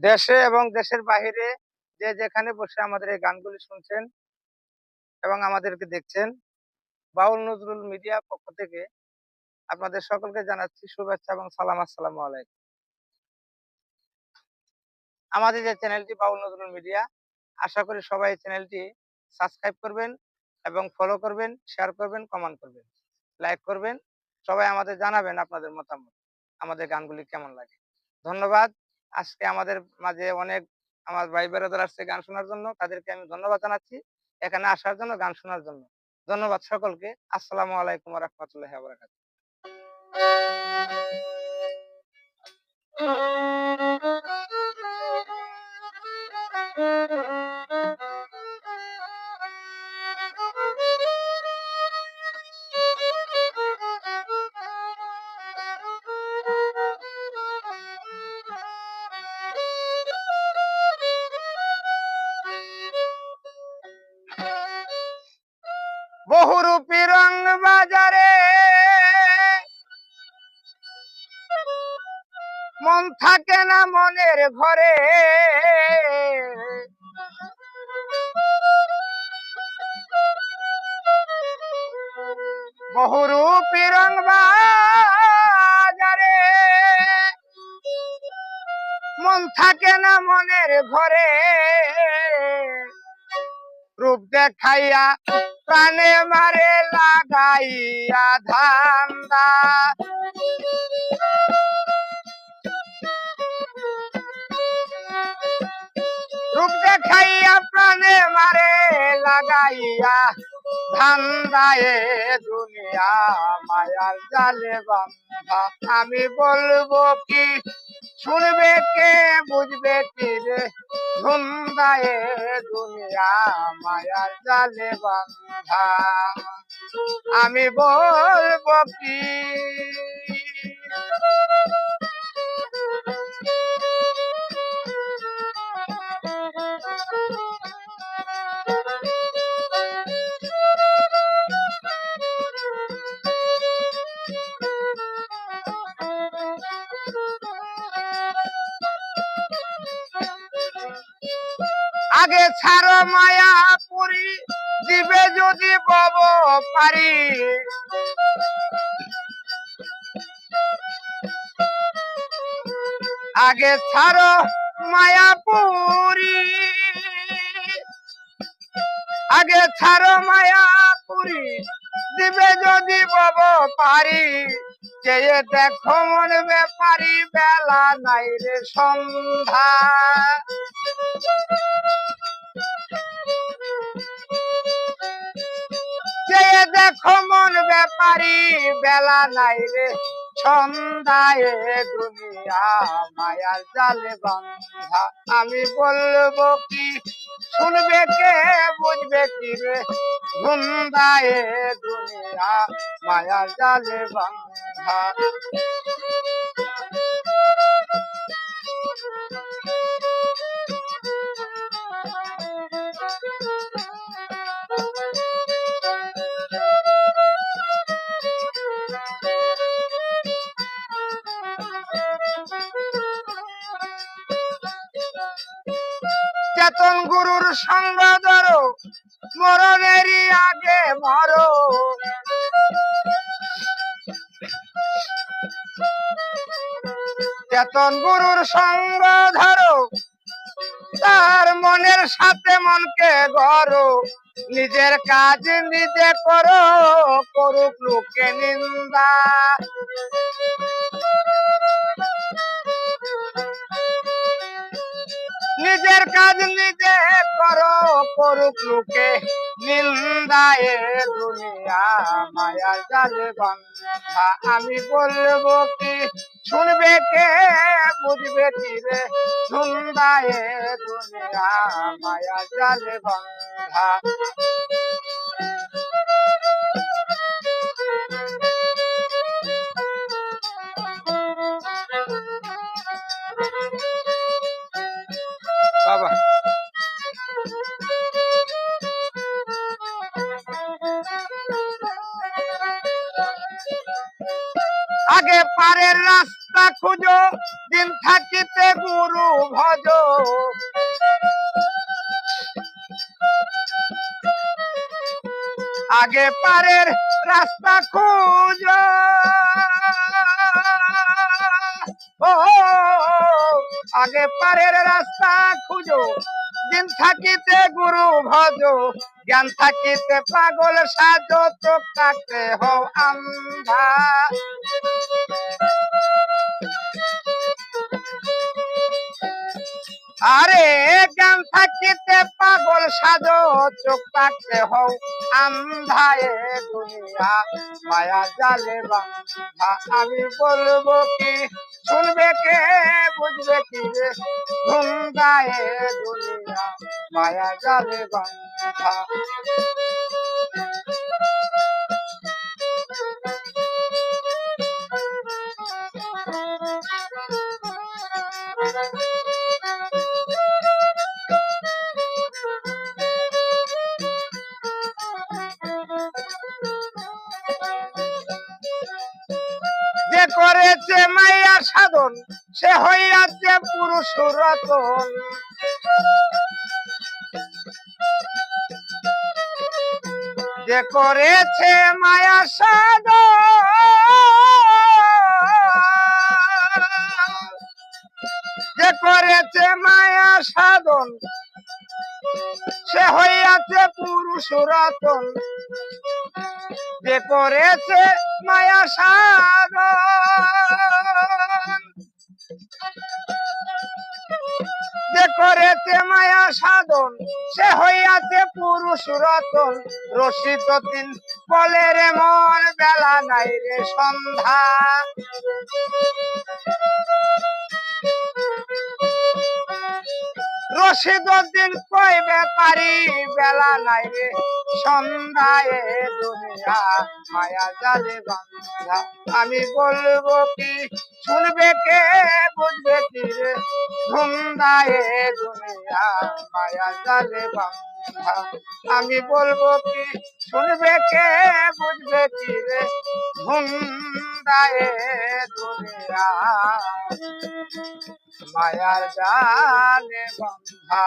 দেশে এবং দেশের বাহিরে যে যেখানে বসে আমাদের এই গানগুলি শুনছেন এবং আমাদেরকে দেখছেন, বাউল নজরুল মিডিয়া পক্ষ থেকে আপনাদের সকলকে জানাচ্ছি শুভেচ্ছা এবং সালাম, আসসালামু আলাইকুম। আমাদের যে চ্যানেলটি বাউল নজরুল মিডিয়া, আশা করি সবাই চ্যানেলটি সাবস্ক্রাইব করবেন এবং ফলো করবেন শেয়ার করবেন কমেন্ট করবেন লাইক করবেন, সবাই আমাদের জানাবেন আপনাদের মতামত, আমাদের গানগুলি কেমন লাগে। ধন্যবাদ আজকে আমাদের মাঝে অনেক আমার ভাই বেরোদার আসছে গান শোনার জন্য, তাদেরকে আমি ধন্যবাদ জানাচ্ছি এখানে আসার জন্য, গান শোনার জন্য। ধন্যবাদ সকলকে। আসসালামু আলাইকুম রহমতুল্লাহ বরাকাত মন থাকে না মনের ঘরে। বহুরূপী রং বাজারে। মন থাকে না মনের ঘরে। রূপ দেখাইয়া প্রাণে মারে, লাগাইয়া ধান্দা। দেখাইয়া প্রাণে মারে লাগাইয়া, ধান্দায়ে দুনিয়া মায়ার জালে বান্ধা আমি বলব কি, শুনবে কে, বুঝবে কি রে? ধুন্দায়ে দুনিয়া মায়ার জালে বান্ধা আমি বলব কি আগে ছাড়ো মায়া পুরি দিবে যদি বব পারি আগে ছাড়ো মায়াপুরি, আগে ছাড়ো মায়াপুরি, দিবে যদি বব পারি চেয়ে দেখো মন ব্যাপারি বেলা নাই রে সন্ধ্যা। চেয়ে দেখো মন ব্যাপারি বেলা নাই রে সন্ধ্যায় দুনিয়া মায়ার জালে বান্ধা। আমি বলব কি, শুনবে কে, বুঝবে কি রে? ধুন্দায় দুনিয়া মায়ার জালে বান্ধা। চেতন গুরুর সঙ্গ ধরো মরণেরই আগে মরো। চেতন গুরুর সঙ্গ ধরো তার মনের সাথে মনকে গড়ো। নিজের কাজ নিজে করো, করুক লোকে নিন্দা। নিজের কাজ নিজে করো করুক লোকে নিন্দায় দুনিয়া মায়া জালে বান্ধা। আমি বলব কি, শুনবে কে, বুঝবে কি রে? সুন্দায় দুনিয়া মায়া জালে বান্ধা। বাবা। রাস্তা খুঁজো, দিন থাকিতে গুরু ভজ। আগে পারের রাস্তা খুঁজ। আগে পারের রাস্তা খুঁজো, দিন থাকিতে গুরু ভজ। জ্ঞান থাকিতে পাগল সাজো চোখ থাকতে হও আন্ধা আরে গান থাকিতে পাগল সাজো, চোখ থাকতে হও আন্ধায়ে দুনিয়া, মায়া জালে বান্ধা আমি বলব কি, শুনবে কে, বুঝবে কি রে? ধুমদায়ে দুনিয়া, মায়া জালে বান্ধা করেছে মাইয়া সাধন, সে হইয়াছে পুরুষ রতন। যে করেছে মায়া সাধন, যে করেছে মায়া সাধন, সে হইয়াছে পুরুষ রতন। যে করেছে মায়া সাধন সাধন। সে হইয়াছে পুরুষ রতন। রসিত তিন বলে রে মন বেলা নাই রে সন্ধ্যা। রশিদ দিন কইবে পারি বেলা নাই রে। সন্ধ্যায় দুনিয়া, মায়া জালে বান্ধা। আমি বলব কি, শুনবে কে, বুঝবে কি রে? ধুন্দায় দুনিয়া, মায়া জালে বান্ধা। আমি বলব কি, শুনবে কে, বুঝবে কি রে? ধুন্দায় দুনিয়া মায়ার জালে বান্ধা